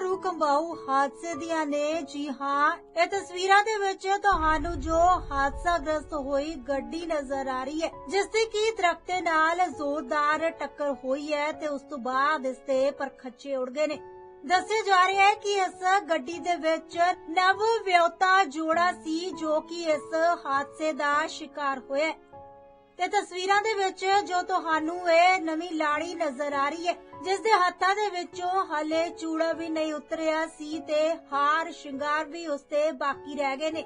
ਰੂ ਕੰਬਾਊ ਹਾਦਸੇ ਦੀਆਂ ਨੇ। ਜੀ ਹਾਂ, ਇਹ ਤਸਵੀਰਾਂ ਦੇ ਵਿੱਚ ਤੁਹਾਨੂੰ ਜੋ ਹਾਦਸਾਗ੍ਰਸਤ ਹੋਈ ਗੱਡੀ ਨਜ਼ਰ ਆ ਰਹੀ ਹੈ, ਜਿਸ ਦੀ ਕੀ ਦਰਖਤ ਨਾਲ ਜ਼ੋਰਦਾਰ ਟੱਕਰ ਹੋਈ ਹੈ ਤੇ ਉਸ ਤੋਂ ਬਾਅਦ ਇਸ ਤੇ ਪਰਖੱਚੇ ਉੜ ਗਏ ਨੇ। ਦੱਸਿਆ ਜਾ ਰਿਹਾ ਹੈ ਕਿ ਇਸ ਗੱਡੀ ਦੇ ਵਿੱਚ ਨਵ ਵਿਆਹੁਤਾ ਜੋੜਾ ਸੀ ਜੋ ਕਿ ਇਸ ਹਾਦਸੇ ਦਾ ਸ਼ਿਕਾਰ ਹੋਇਆ ਤੇ ਤਸਵੀਰਾਂ ਦੇ ਵਿੱਚ ਜੋ ਤੁਹਾਨੂੰ ਇਹ ਨਵੀਂ ਲਾੜੀ ਨਜ਼ਰ ਆ ਰਹੀ ਹੈ, ਜਿਸ ਦੇ ਹੱਥਾਂ ਦੇ ਵਿੱਚੋਂ ਹਲੇ ਚੂੜਾ ਵੀ ਨਹੀਂ ਉਤਰਿਆ ਸੀ ਤੇ ਹਾਰ, ਸ਼ਿੰਗਾਰ ਵੀ ਉਸ ਤੇ ਬਾਕੀ ਰਹਿ ਗਏ ਨੇ।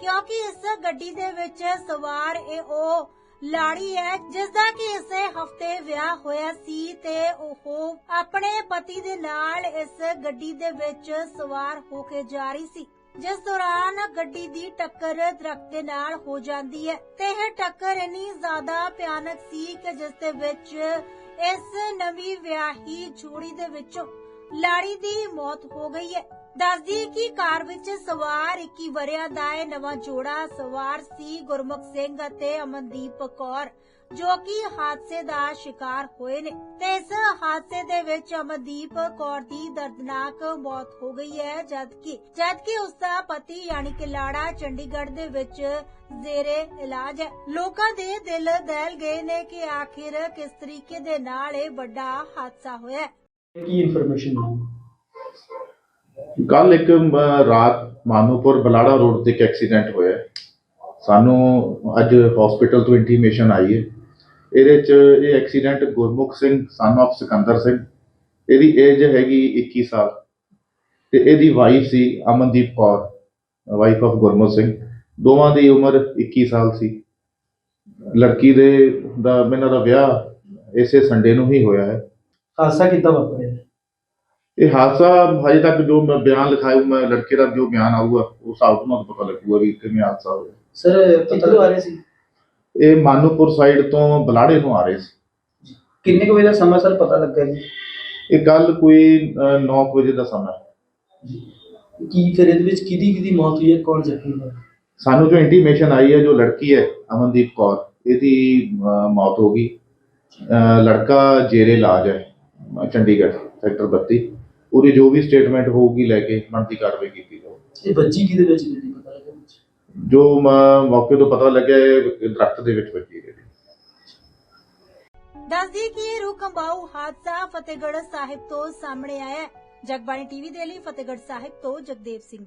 ਕਿਉਂਕਿ ਇਸ ਗੱਡੀ ਦੇ ਵਿੱਚ ਸਵਾਰ ਇਹ ਉਹ ਲਾੜੀ ਹੈ, ਜਿਸ ਦਾ ਕਿ ਇਸੇ ਹਫ਼ਤੇ ਵਿਆਹ ਹੋਇਆ ਸੀ ਤੇ ਉਹ ਆਪਣੇ ਪਤੀ ਦੇ ਨਾਲ ਇਸ ਗੱਡੀ ਦੇ ਵਿੱਚ ਸਵਾਰ ਹੋ ਕੇ ਜਾ ਰਹੀ ਸੀ। ਜਿਸ ਦੌਰਾਨ ਗੱਡੀ ਦੀ ਟੱਕਰ ਦਰਖਤ ਦੇ ਨਾਲ ਹੋ ਜਾਂਦੀ ਹੈ ਤੇ ਇਹ ਟੱਕਰ ਇੰਨੀ ਜ਼ਿਆਦਾ ਭਿਆਨਕ ਸੀ ਕਿ ਜਿਸ ਦੇ ਵਿੱਚ ਇਸ ਨਵੀਂ ਵਿਆਹੀ ਜੋੜੀ ਦੇ ਵਿੱਚੋਂ ਲਾੜੀ ਦੀ ਮੌਤ ਹੋ ਗਈ ਹੈ। ਦੱਸਦੀ ਕਿ ਕਾਰ ਵਿੱਚ ਸਵਾਰ 21 ਵਰਿਆਂ ਦਾ ਇਹ ਨਵਾਂ ਜੋੜਾ ਸਵਾਰ ਸੀ ਗੁਰਮੁਖ ਸਿੰਘ ਅਤੇ ਅਮਨਦੀਪ ਕੌਰ, ਜੋ ਕਿ ਹਾਦਸੇ ਦਾ ਸ਼ਿਕਾਰ ਹੋਏ ਨੇ। ਤੇ ਇਸ ਹਾਦਸੇ ਦੇ ਵਿੱਚ ਅਮਨਦੀਪ ਕੌਰ ਦੀ ਦਰਦਨਾਕ ਮੌਤ ਹੋ ਗਈ ਹੈ, ਜਦਕਿ ਜਦਕਿ ਉਸ ਦਾ ਪਤੀ ਯਾਨੀ ਕਿ ਲਾੜਾ ਚੰਡੀਗੜ੍ਹ ਦੇ ਵਿੱਚ ਜ਼ੇਰੇ ਇਲਾਜ ਹੈ। ਲੋਕਾਂ ਦੇ ਦਿਲ ਦਹਿਲ ਗਏ ਨੇ ਕਿ ਆਖਿਰ ਕਿਸ ਤਰੀਕੇ ਦੇ ਨਾਲ ਇਹ ਵੱਡਾ ਹਾਦਸਾ ਹੋਇਆ ਕੀ ਇਨਫੋਰਮੇਸ਼ਨ ਮਿਲੀ ਕੱਲ ਇੱਕ ਅਮ, ਰਾਤ ਮਾਨੂਪੁਰ ਬਲਾੜਾ ਰੋਡ ਤੇ ਇੱਕ ਐਕਸੀਡੈਂਟ ਹੋਇਆ। ਹੈ। ਸਾਨੂੰ ਅੱਜ ਹਸਪੀਟਲ ਤੋਂ ਇੰਟੀਮੇਸ਼ਨ ਆਈ ਹੈ। ਇਹਦੇ ਚ ਇਹ accident Gurmukh Singh son of Sikandar Singh. ਇਹਦੀ ਏਜ ਹੈਗੀ 21 ਸਾਲ। ਤੇ ਇਹਦੀ ਵਾਈਫ ਸੀ ਅਮਨਦੀਪ ਕੌਰ ਵਾਈਫ ਆਫ ਗੁਰਮੁਖ ਸਿੰਘ। ਦੋਵਾਂ ਦੀ ਉਮਰ 21 ਸਾਲ ਸੀ। ਲੜਕੀ ਦੇ ਦਾ ਇਹਨਾਂ ਦਾ ਵਿਆਹ ਇਸੇ ਸੰਡੇ ਨੂੰ ਹੀ ਹੋਇਆ ਹੈ। ਹਾਦਸਾ ਕਿੱਦਾਂ ਵਾਪਰਿਆ? ਇਹ ਹਾਦਸਾ ਹਜੇ ਤੱਕ ਜੋ ਮੈਂ ਬਿਆਨ ਲਿਖਾਇਆ ਮੈਂ ਲੜਕੇ ਦਾ ਜੋ ਬਿਆਨ ਆਊਗਾ ਉਸ ਹਿਸਾਬ ਤੋਂ ਮੈਨੂੰ ਪਤਾ ਲੱਗੂਗਾ ਵੀ ਕਿਵੇਂ ਹਾਦਸਾ ਹੋਇਆ। ਸਰ ਕਿੱਥੋਂ ਆ ਰਹੇ ਸੀ? ਇਹ ਮਾਨੂਪੁਰ ਸਾਈਡ ਤੋਂ ਬਲਾੜੇ ਨੂੰ ਆ ਰਹੇ ਸੀ। ਕਿੰਨੇ ਕੁ ਵਜੇ ਦਾ ਸਮਾਂ ਸਰ ਪਤਾ ਲੱਗਾ ਜੀ? ਇਹ ਕੱਲ ਕੋਈ 9 ਵਜੇ ਦਾ ਸਮਾਂ। ਹੈ। ਕੀ ਫਿਰ ਇਹਦੇ ਵਿੱਚ ਕਿਹਦੀ ਕਿਹਦੀ ਮੌਤ ਹੋਈ ਹੈ? ਕੌਣ ਜ਼ਖਮੀ ਹੋਇਆ? ਸਾਨੂੰ ਜੋ ਇੰਟੀਮੇਸ਼ਨ ਆਈ ਹੈ ਜੋ ਲੜਕੀ ਹੈ ਅਮਨਦੀਪ ਕੌਰ ਇਹਦੀ ਮੌਤ ਹੋ ਗਈ। ਲੜਕਾ ਜੇਰੇ ਇਲਾਜ ਹੈ ਚੰਡੀਗੜ੍ਹ ਸੈਕਟਰ 32 ਉਹਦੀ ਜੋ ਵੀ ਸਟੇਟਮੈਂਟ ਹੋਊਗੀ ਲੈ ਕੇ ਬਣਦੀ ਕਾਰਵਾਈ ਕੀਤੀ ਜਾਊਗੀ ਇਹ ਬੱਜੀ ਕਿਹਦੇ ਵਿੱਚ ਜਿਹੜੀ ਪਤਾ ਲੱਗਾ ਵਿੱਚ? ਜੋ ਮ- ਮੌਕੇ ਤੋਂ ਪਤਾ ਲੱਗਿਆ ਇਹ ਦਰਖਤ ਦੇ ਵਿੱਚ ਵੱਜੀ ਹੈ ਦੱਸਦੀ ਕਿ ਇਹ ਰੂਹ ਕੰਬਾਊ ਹਾਦਸਾ ਫਤਿਹਗੜ੍ਹ ਸਾਹਿਬ ਤੋਂ ਸਾਹਮਣੇ ਆਇਆ ਹੈ। ਜਗਬਾਣੀ ਟੀਵੀ ਦੇ ਲਈ ਫਤਿਹਗੜ੍ਹ ਸਾਹਿਬ ਤੋਂ ਜਗਦੇਵ ਸਿੰਘ।